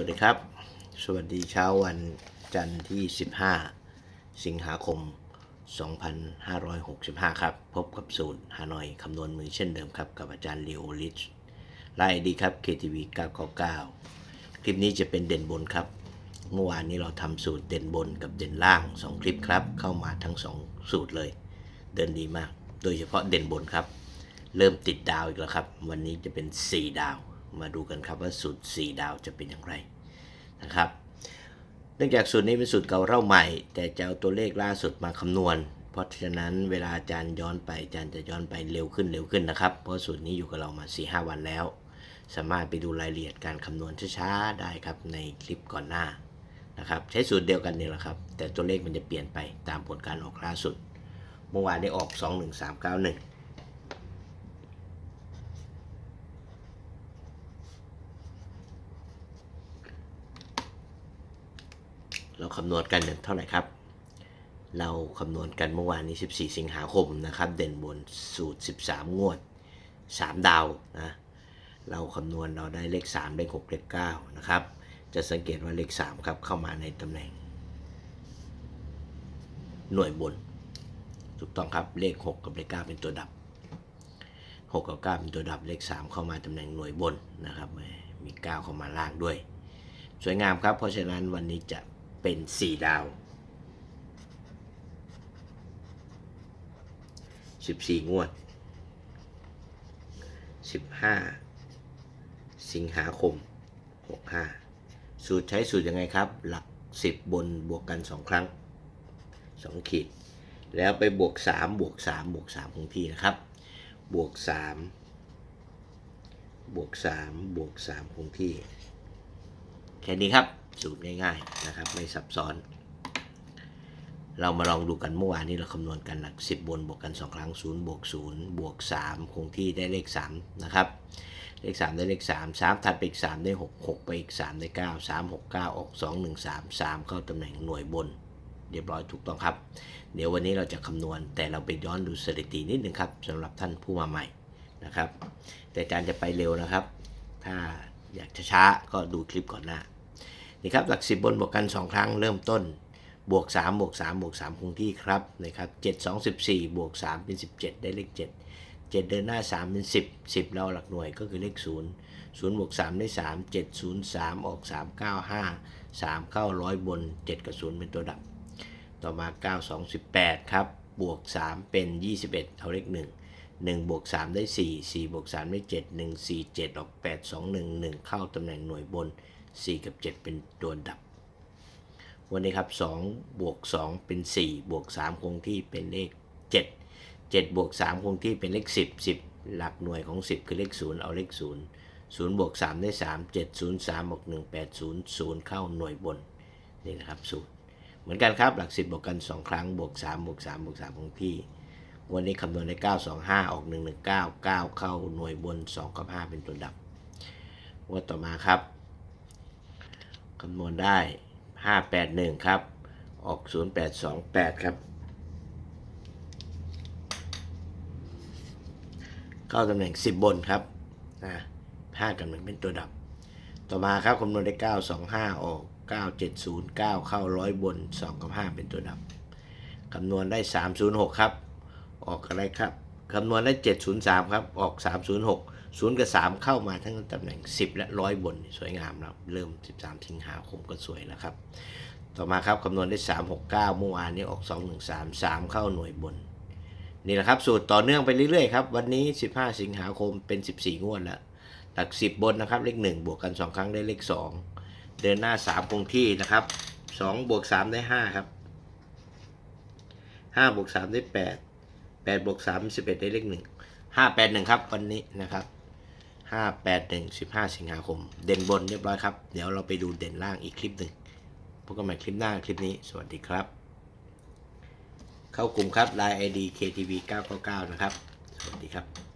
วัสดีครับ สวัสดีเช้าวันจันทร์ที่ 15 สิงหาคม 2565 ครับ พบกับสูตรฮานอยคำนวณมือเช่นเดิมครับ กับอาจารย์เลโอลิชไลน์ดีครับ KTV 999 คลิปนี้จะเป็นเด่นบนครับ เมื่อวานนี้เราทำสูตรเด่นบนกับเด่นล่าง 2 คลิปครับ เข้ามาทั้ง 2 สูตรเลย เดินดีมาก โดยเฉพาะเด่นบนครับ เริ่มติดดาวอีกแล้วครับ วันนี้จะเป็น 4 ดาว มาดูกันครับว่าสูตร 4 ดาวจะเป็นอย่างไรนะครับ เนื่องจากสูตรนี้เป็นสูตรเก่าเล่าใหม่ แต่จะเอาตัวเลขล่าสุดมาคำนวณ เพราะฉะนั้นเวลาอาจารย์ย้อนไปอาจารย์จะย้อนไปเร็วขึ้นเร็วขึ้นนะครับ เพราะสูตรนี้อยู่กับเรามา 4-5 วันแล้ว สามารถไปดูรายละเอียดการคำนวณช้าๆได้ครับในคลิปก่อนหน้านะครับใช้สูตรเดียวกันนี่แหละครับ แต่ตัวเลขมันจะเปลี่ยนไปตามผลการออกล่าสุด เมื่อวานได้ออก 21391 เราคำนวณกันเท่าไหร่ครับ เราคำนวณกันเมื่อวานนี้ 14 สิงหาคมนะครับ เด่นบนสูตร 13 งวด 3 ดาวนะ เราคำนวณเราได้เลข 3 เลข 6 เลข 9 นะครับ จะสังเกตว่าเลข 3 ครับ เข้ามาในตำแหน่ง หน่วยบน ถูกต้องครับ เลข 6 กับเลข 9 เป็นตัวดับ 6 กับ 9 เป็นตัวดับ เลข 3 เข้ามาตำแหน่งหน่วยบนนะครับ มี 9 เข้ามาล่างด้วย สวยงามครับ เพราะฉะนั้นวันนี้จะ เป็น 4 ดาว 14 งวด 15 สิงหาคม 65 สูตรใช้สูตรยังไงครับ หลัก 10 บนบวกกัน 2 ครั้ง 2 ขีด แล้วไปบวก 3 บวก 3 บวก3คงที่นะครับ บวก 3 บวก 3 บวก3คงที่ แค่นี้ครับ สูตรง่ายๆนะครับ ไม่ซับซ้อน เรามาลองดูกันเมื่อวานนี้เราคำนวณกันหลัก 10 บนบวกกัน 2 ครั้ง 0 บวก 0 บวก 3 คงที่ได้เลข 3 นะครับ เลข 3 ได้เลข 3 3 ถัดไปอีก 3 ได้ 6 6 ไปอีก 3 ได้ 9 3 6 9 ออก 2 1 3 3 เข้าตำแหน่งหน่วยบนเรียบร้อยถูกต้องครับ เดี๋ยววันนี้เราจะคำนวณแต่เราไปย้อนดูสถิตินิดนึงครับสำหรับท่านผู้มาใหม่นะครับ แต่อาจารย์จะไปเร็วนะครับ ถ้าอยากช้าก็ดูคลิปก่อนหน้า นี่ครับหลัก 10 บนบวกกัน 2 ครั้งเริ่มต้น บวก 3 บวก 3 บวก 3 คงที่ครับนะครับ7 2 14 บวก 3 เป็น 17 ได้เลข 7 7 เดินหน้า 3 เป็น 10 10 เราหลักหน่วยก็คือเลข 0 0บวก3ได้ 3 7 0 3 ออก 3 9 5 3 เข้าร้อยบน 7 กับ 0 เป็นตัวดับ ต่อมา 9 2 18 ครับ บวก 3 เป็น 21 เอาเลข 1 1 บวก 3 ได้ 4 4 บวก 3 ได้ 7 1 4 7 ออก 8 2 1 1 เข้าตำแหน่งหน่วยบน 4 กับ 7 เป็นตัวดับ วันนี้ครับ2บวก2เป็น 4 บวก 3 คงที่เป็นเลข 7 7 บวก 3 คงที่เป็นเลข 10 10 หลักหน่วยของ 10 คือเลข 0 เอาเลข 0 0 บวก 3 ได้ 3 7 0 3บวก1 8 0 0 เข้าหน่วยบน นี่นะครับสูตรเหมือนกันครับหลัก 10 บวกกัน 2 ครั้ง บวก 3 บวก 3 บวก 3 คงที่ วันนี้คำนวณได้ 9 2 5 ออก 1 1 9 9 เข้าหน่วยบน 2 กับ 5 เป็นตัวดับวันต่อมาครับ คำนวณได้ 581 ครับ ออก 0828 ครับ เข้าตำแหน่ง 10 บนครับนะ5กับ1เป็นตัวดับ ต่อมาครับคำนวณได้ 925 ออก 9709 เข้าร้อยบน 2 กับ 5 เป็นตัวดับ คำนวณได้ 306 ครับ ออกอะไรครับ คำนวณได้ 703 ครับ ออก 306 0 กับ 3 เข้ามาทั้งตำแหน่ง 10 และร้อยบน สวยงามแล้วเริ่ม 13 สิงหาคมก็สวยแล้วครับ ต่อมาครับคำนวณได้ 369 เมื่อวานนี้ออก 213 3 เข้าหน่วยบน นี่แหละครับ สูตรต่อเนื่องไปเรื่อยๆครับ วันนี้ 15 สิงหาคมเป็น 14 งวดแล้ว หลัก 10 บนนะครับ เลข 1 บวกกัน 2 ครั้งได้เลข 2 เดินหน้า 3 คงที่นะครับ 2 บวก 3 ได้ 5 ครับ5บวก3ได้ 8 8บวก3 11ได้เลข1 5 8 1ครับวันนี้นะครับ5 8 1 15สิงหาคม เด่นบนเรียบร้อยครับ เดี๋ยวเราไปดูเด่นล่างอีกคลิปหนึ่งพบกันใหม่คลิปหน้าคลิปนี้ สวัสดีครับ เข้ากลุ่มครับ Line ID KTV 999 นะครับ สวัสดีครับ